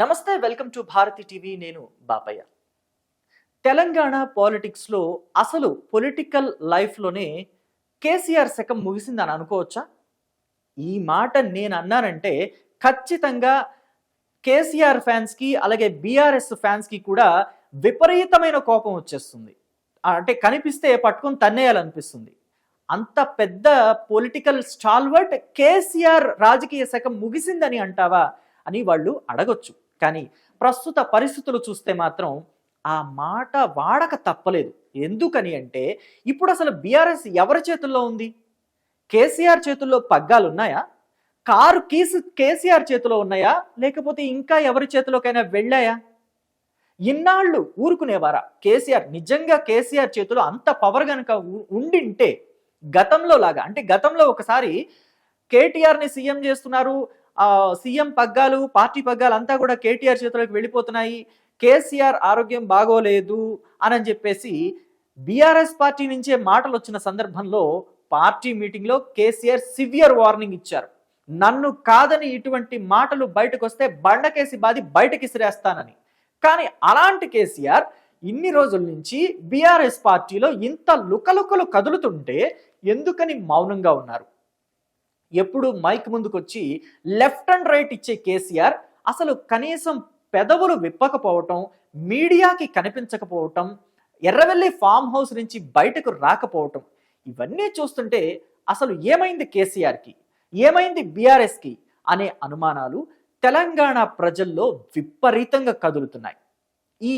నమస్తే welcome to Bharati TV. నేను బాపయ్య. తెలంగాణ పాలిటిక్స్లో అసలు పొలిటికల్ లైఫ్లోనే కేసీఆర్ శకం ముగిసిందని అనుకోవచ్చా? ఈ మాట నేను అన్నానంటే ఖచ్చితంగా కేసీఆర్ ఫ్యాన్స్కి అలాగే బీఆర్ఎస్ ఫ్యాన్స్కి కూడా విపరీతమైన కోపం వచ్చేస్తుంది. అంటే కనిపిస్తే పట్టుకొని తన్నేయాలనిపిస్తుంది. అంత పెద్ద పొలిటికల్ స్టాల్వర్ట్ కేసీఆర్ రాజకీయ శకం ముగిసిందని అంటావా అని వాళ్ళు అడగొచ్చు. కానీ ప్రస్తుత పరిస్థితులు చూస్తే మాత్రం ఆ మాట వాడక తప్పలేదు. ఎందుకని అంటే ఇప్పుడు అసలు బీఆర్ఎస్ ఎవరి చేతుల్లో ఉంది? కేసీఆర్ చేతుల్లో పగ్గాలు ఉన్నాయా? కారు కీసు కేసీఆర్ చేతిలో ఉన్నాయా? లేకపోతే ఇంకా ఎవరి చేతిలోకైనా వెళ్ళాయా? ఇన్నాళ్ళు ఊరుకునేవారా? కేసీఆర్ నిజంగా కేసీఆర్ చేతిలో అంత పవర్ గనక ఉండింటే గతంలో లాగా అంటే గతంలో ఒకసారి కేటీఆర్ని సీఎం చేస్తున్నారు సీఎం పగ్గాలు పార్టీ పగ్గాలు అంతా కూడా కేటీఆర్ చేతులకు వెళ్ళిపోతున్నాయి. కేసీఆర్ ఆరోగ్యం బాగోలేదు అని చెప్పేసి బీఆర్ఎస్ పార్టీ నుంచే మాటలు వచ్చిన సందర్భంలో పార్టీ మీటింగ్లో కేసీఆర్ సివియర్ వార్నింగ్ ఇచ్చారు. నన్ను కాదని ఇటువంటి మాటలు బయటకు వస్తే బండకేసి బాది బయటకి సిరేస్తానని కానీ అలాంటి కేసీఆర్ ఇన్ని రోజుల నుంచి బీఆర్ఎస్ పార్టీలో ఇంత లుకలుకలు కదులుతుంటే ఎందుకని మౌనంగా ఉన్నారు? ఎప్పుడు మైక్ ముందుకొచ్చి లెఫ్ట్ అండ్ రైట్ ఇచ్చే కేసీఆర్ అసలు కనీసం పెదవులు విప్పకపోవటం మీడియాకి కనిపించకపోవటం ఎర్రవెల్లి ఫామ్ హౌస్ నుంచి బయటకు రాకపోవటం ఇవన్నీ చూస్తుంటే అసలు ఏమైంది కేసీఆర్కి? ఏమైంది బీఆర్ఎస్కి అనే అనుమానాలు తెలంగాణ ప్రజల్లో విపరీతంగా కదులుతున్నాయి. ఈ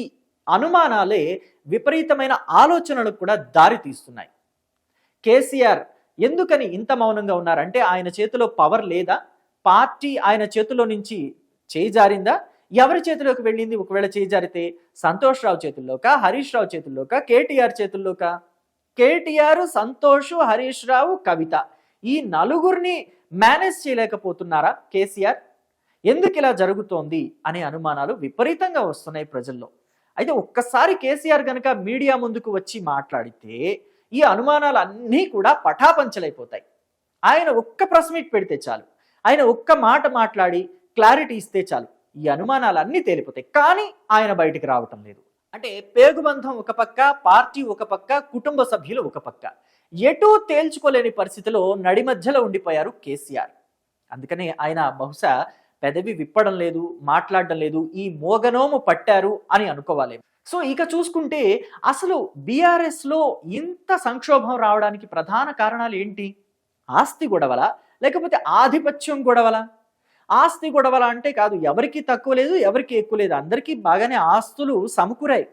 అనుమానాలే విపరీతమైన ఆలోచనలకు కూడా దారి తీస్తున్నాయి కేసీఆర్ ఎందుకని ఇంత మౌనంగా ఉన్నారంటే ఆయన చేతిలో పవర్ లేదా? పార్టీ ఆయన చేతిలో నుంచి చేయి జారిందా? ఎవరి చేతిలోకి వెళ్ళింది? ఒకవేళ చేయి జారితే సంతోష్ రావు చేతుల్లోక? హరీష్ రావు చేతుల్లోక? కేటీఆర్ చేతుల్లోక? కేటీఆర్ సంతోష్ హరీష్ రావు కవిత. ఈ నలుగురిని మేనేజ్ చేయలేకపోతున్నారా కేసీఆర్? ఎందుకు ఇలా జరుగుతోంది అనే అనుమానాలు విపరీతంగా వస్తున్నాయి ప్రజల్లో. అయితే ఒక్కసారి కేసీఆర్ గనక మీడియా ముందుకు వచ్చి మాట్లాడితే ఈ అనుమానాలు అన్నీ కూడా పటాపంచలైపోతాయి. ఆయన ఒక్క ప్రెస్ మీట్ పెడితే చాలు. ఆయన ఒక్క మాట మాట్లాడి క్లారిటీ ఇస్తే చాలు. ఈ అనుమానాలన్నీ తేలిపోతాయి. కానీ ఆయన బయటికి రావటం లేదు. అంటే పేగుబంధం ఒక పక్క పార్టీ ఒక పక్క కుటుంబ సభ్యులు ఒక పక్క. ఎటూ తేల్చుకోలేని పరిస్థితిలో నడి మధ్యలో ఉండిపోయారు కేసీఆర్. అందుకనే ఆయన బహుశా పెదవి విప్పడం లేదు మాట్లాడడం లేదు ఈ మోగనోము పట్టారు అని అనుకోవాలి సో ఇక చూసుకుంటే అసలు బీఆర్ఎస్లో ఇంత సంక్షోభం రావడానికి ప్రధాన కారణాలు ఏంటి? ఆస్తి గొడవల లేకపోతే ఆధిపత్యం గొడవల? ఆస్తి గొడవల అంటే కాదు ఎవరికి తక్కువ లేదు ఎవరికి ఎక్కువ లేదు అందరికీ బాగానే ఆస్తులు సమకూరాయి.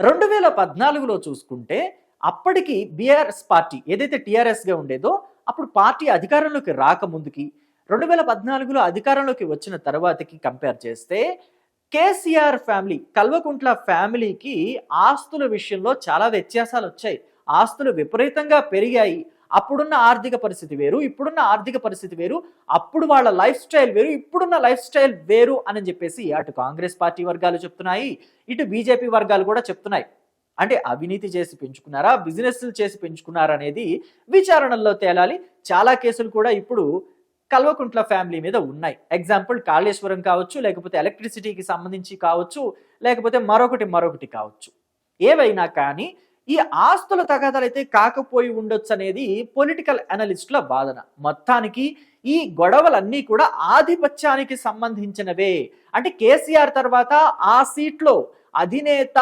రెండు వేల పద్నాలుగులో చూసుకుంటే అప్పటికి బీఆర్ఎస్ పార్టీ ఏదైతే టీఆర్ఎస్గా ఉండేదో అప్పుడు పార్టీ అధికారంలోకి రాకముందుకి రెండు వేల పద్నాలుగులో అధికారంలోకి వచ్చిన తర్వాతకి కంపేర్ చేస్తే కేసీఆర్ ఫ్యామిలీ కల్వకుంట్ల ఫ్యామిలీకి ఆస్తుల విషయంలో చాలా వ్యత్యాసాలు వచ్చాయి. ఆస్తులు విపరీతంగా పెరిగాయి. అప్పుడున్న ఆర్థిక పరిస్థితి వేరు ఇప్పుడున్న ఆర్థిక పరిస్థితి వేరు అప్పుడు వాళ్ళ లైఫ్ స్టైల్ వేరు ఇప్పుడున్న లైఫ్ స్టైల్ వేరు అని చెప్పేసి అటు కాంగ్రెస్ పార్టీ వర్గాలు చెప్తున్నాయి ఇటు బీజేపీ వర్గాలు కూడా చెప్తున్నాయి. అంటే అవినీతి చేసి పెంచుకున్నారా బిజినెస్లు చేసి పెంచుకున్నారా అనేది విచారణల్లో తేలాలి. చాలా కేసులు కూడా ఇప్పుడు కల్వకుంట్ల ఫ్యామిలీ మీద ఉన్నాయి. ఎగ్జాంపుల్ కాళేశ్వరం కావచ్చు లేకపోతే ఎలక్ట్రిసిటీకి సంబంధించి కావచ్చు లేకపోతే మరొకటి మరొకటి కావచ్చు. ఏవైనా కానీ ఈ ఆస్తుల తగాదాలైతే కాకపోయి ఉండొచ్చు అనేది పొలిటికల్ అనలిస్టుల వాదన. మొత్తానికి ఈ గొడవలన్నీ కూడా ఆధిపత్యానికి సంబంధించినవే. అంటే కేసీఆర్ తర్వాత ఆ సీట్లో అధినేత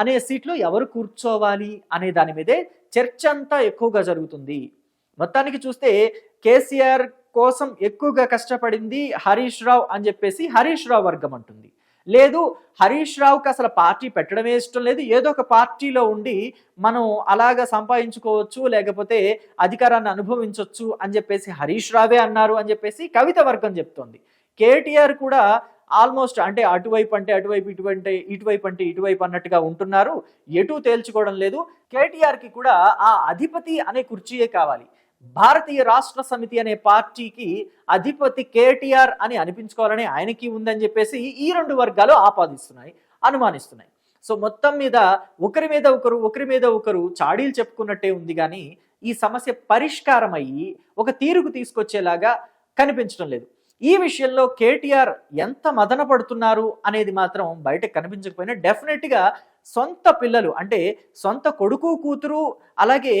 అనే సీట్లో ఎవరు కూర్చోవాలి అనే దాని మీదే చర్చ అంతా ఎక్కువగా జరుగుతుంది. మొత్తానికి చూస్తే కేసీఆర్ కోసం ఎక్కువగా కష్టపడింది హరీష్ రావు అని చెప్పేసి హరీష్ రావు వర్గం అంటుంది. లేదు హరీష్ రావుకి అసలు పార్టీ పెట్టడమే ఇష్టం లేదు. ఏదో ఒక పార్టీలో ఉండి మనం అలాగా సంపాదించుకోవచ్చు లేకపోతే అధికారాన్ని అనుభవించవచ్చు అని చెప్పేసి హరీష్ రావే అన్నారు అని చెప్పేసి కవిత వర్గం చెప్తోంది. కేటీఆర్ కూడా ఆల్మోస్ట్ అంటే అటువైపు అంటే అటువైపు ఇటువంటి ఇటువైపు అంటే ఇటువైపు అన్నట్టుగా ఉంటున్నారు. ఎటు తేల్చుకోవడం లేదు. కేటీఆర్కి కూడా ఆ అధిపతి అనే కుర్చీయే కావాలి. భారతీయ రాష్ట్ర సమితి అనే పార్టీకి అధిపతి కేటీఆర్ అని అనిపించుకోవాలని ఆయనకి ఉందని చెప్పేసి ఈ రెండు వర్గాలు ఆపాదిస్తున్నాయి అనుమానిస్తున్నాయి. సో మొత్తం మీద ఒకరి మీద ఒకరు ఒకరి మీద ఒకరు చాడీలు చెప్పుకున్నట్టే ఉంది కానీ ఈ సమస్య పరిష్కారం అయ్యి ఒక తీరుకు తీసుకొచ్చేలాగా కనిపించడం లేదు. ఈ విషయంలో కేటీఆర్ ఎంత మదన పడుతున్నారు అనేది మాత్రం బయట కనిపించకపోయినా డెఫినెట్గా సొంత పిల్లలు అంటే సొంత కొడుకు కూతురు అలాగే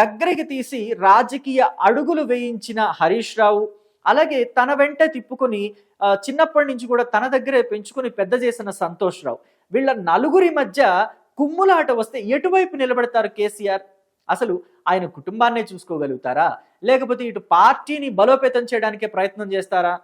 దగ్గరికి తీసి రాజకీయ అడుగులు వేయించిన హరీష్ రావు అలాగే తన వెంట తిప్పుకొని చిన్నప్పటి నుంచి కూడా తన దగ్గరే పెంచుకొని పెద్ద చేసిన సంతోష్ రావు. వీళ్ళ నలుగురి మధ్య కుమ్ములాట వస్తే ఎటువైపు నిలబడతారు కేసీఆర్? అసలు ఆయన కుటుంబాన్నే చూసుకోగలుగుతారా? లేకపోతే ఇటు పార్టీని బలోపేతం చేయడానికే ప్రయత్నం చేస్తారా?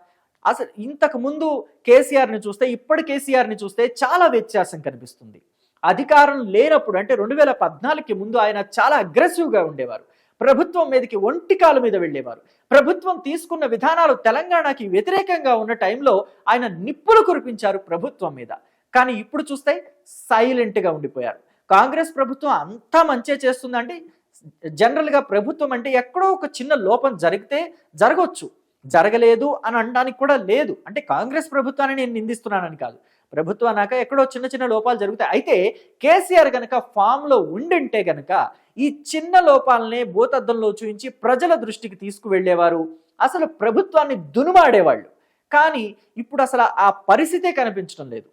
అసలు ఇంతకు ముందు కేసీఆర్ని చూస్తే ఇప్పటి కేసీఆర్ని చూస్తే చాలా వ్యత్యాసం కనిపిస్తుంది. అధికారం లేనప్పుడు అంటే రెండు వేల పద్నాలుగుకి ముందు ఆయన చాలా అగ్రెసివ్గా ఉండేవారు. ప్రభుత్వం మీదకి ఒంటి కాలు మీద వెళ్ళేవారు. ప్రభుత్వం తీసుకున్న విధానాలు తెలంగాణకి వ్యతిరేకంగా ఉన్న టైంలో ఆయన నిప్పులు కురిపించారు ప్రభుత్వం మీద. కానీ ఇప్పుడు చూస్తే సైలెంట్గా ఉండిపోయారు. కాంగ్రెస్ ప్రభుత్వం అంతా మంచే చేస్తుందంటే జనరల్గా ప్రభుత్వం అంటే ఎక్కడో ఒక చిన్న లోపం జరిగితే జరగవచ్చు జరగలేదు అని అనడానికి కూడా లేదు. అంటే కాంగ్రెస్ ప్రభుత్వాన్ని నేను నిందిస్తున్నానని కాదు. ప్రభుత్వం అన్నాక ఎక్కడో చిన్న చిన్న లోపాలు జరుగుతాయి. అయితే కేసీఆర్ గనక ఫామ్లో ఉండింటే గనక ఈ చిన్న లోపాలనే భూతద్దంలో చూపించి ప్రజల దృష్టికి తీసుకువెళ్ళేవారు. అసలు ప్రభుత్వాన్ని దునుమాడేవాళ్ళు. కానీ ఇప్పుడు అసలు ఆ పరిస్థితే కనిపించడం లేదు.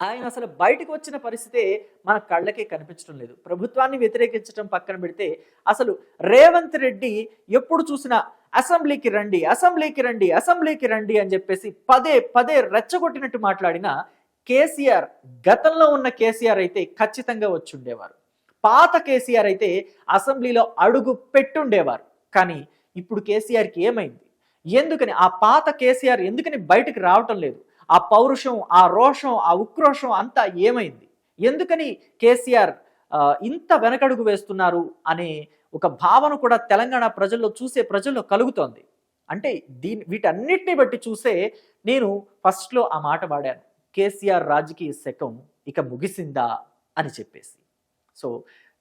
ఆయన అసలు బయటకు వచ్చిన పరిస్థితే మన కళ్ళకే కనిపించడం లేదు. ప్రభుత్వాన్ని వ్యతిరేకించడం పక్కన పెడితే అసలు రేవంత్ రెడ్డి ఎప్పుడు చూసినా అసెంబ్లీకి రండి అసెంబ్లీకి రండి అసెంబ్లీకి రండి అని చెప్పేసి పదే పదే రెచ్చగొట్టినట్టు మాట్లాడిన కేసీఆర్ గతంలో ఉన్న కేసీఆర్ అయితే ఖచ్చితంగా వచ్చి ఉండేవారు పాత కేసీఆర్ అయితే అసెంబ్లీలో అడుగు పెట్టుండేవారు. కానీ ఇప్పుడు కేసీఆర్కి ఏమైంది? ఎందుకని? ఆ పాత కేసీఆర్ ఎందుకని బయటకు రావటం లేదు? ఆ పౌరుషం ఆ రోషం ఆ ఉక్రోషం అంతా ఏమైంది? ఎందుకని కేసీఆర్ ఇంత వెనకడుగు వేస్తున్నారు అనే ఒక భావన కూడా తెలంగాణ ప్రజల్లో చూసే ప్రజల్లో కలుగుతోంది. అంటే దీని వీటన్నిటిని బట్టి చూసే నేను ఫస్ట్లో ఆ మాట వాడాను. కేసీఆర్ రాజకీయ శకం ఇక ముగిసిందా అని చెప్పేసి. సో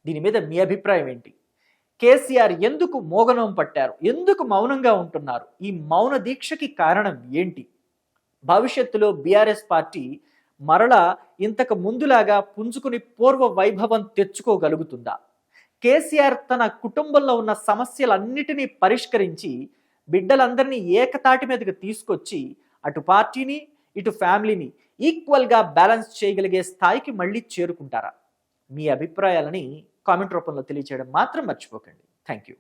దీని మీద మీ అభిప్రాయం ఏంటి? కేసీఆర్ ఎందుకు మోగనం పట్టారు? ఎందుకు మౌనంగా ఉంటున్నారు? ఈ మౌన దీక్షకి కారణం ఏంటి? భవిష్యత్తులో బీఆర్ఎస్ పార్టీ మరలా ఇంతకు ముందులాగా పుంజుకుని పూర్వ వైభవం తెచ్చుకోగలుగుతుందా? కేసీఆర్ తన కుటుంబంలో ఉన్న సమస్యలన్నిటినీ పరిష్కరించి బిడ్డలందరినీ ఏకతాటి మీదకి తీసుకొచ్చి అటు పార్టీని ఇటు ఫ్యామిలీని ఈక్వల్గా బ్యాలెన్స్ చేయగలిగే స్థాయికి మళ్ళీ చేరుకుంటారా? మీ అభిప్రాయాలని కామెంట్ రూపంలో తెలియచేయడం మాత్రం మర్చిపోకండి. Thank you.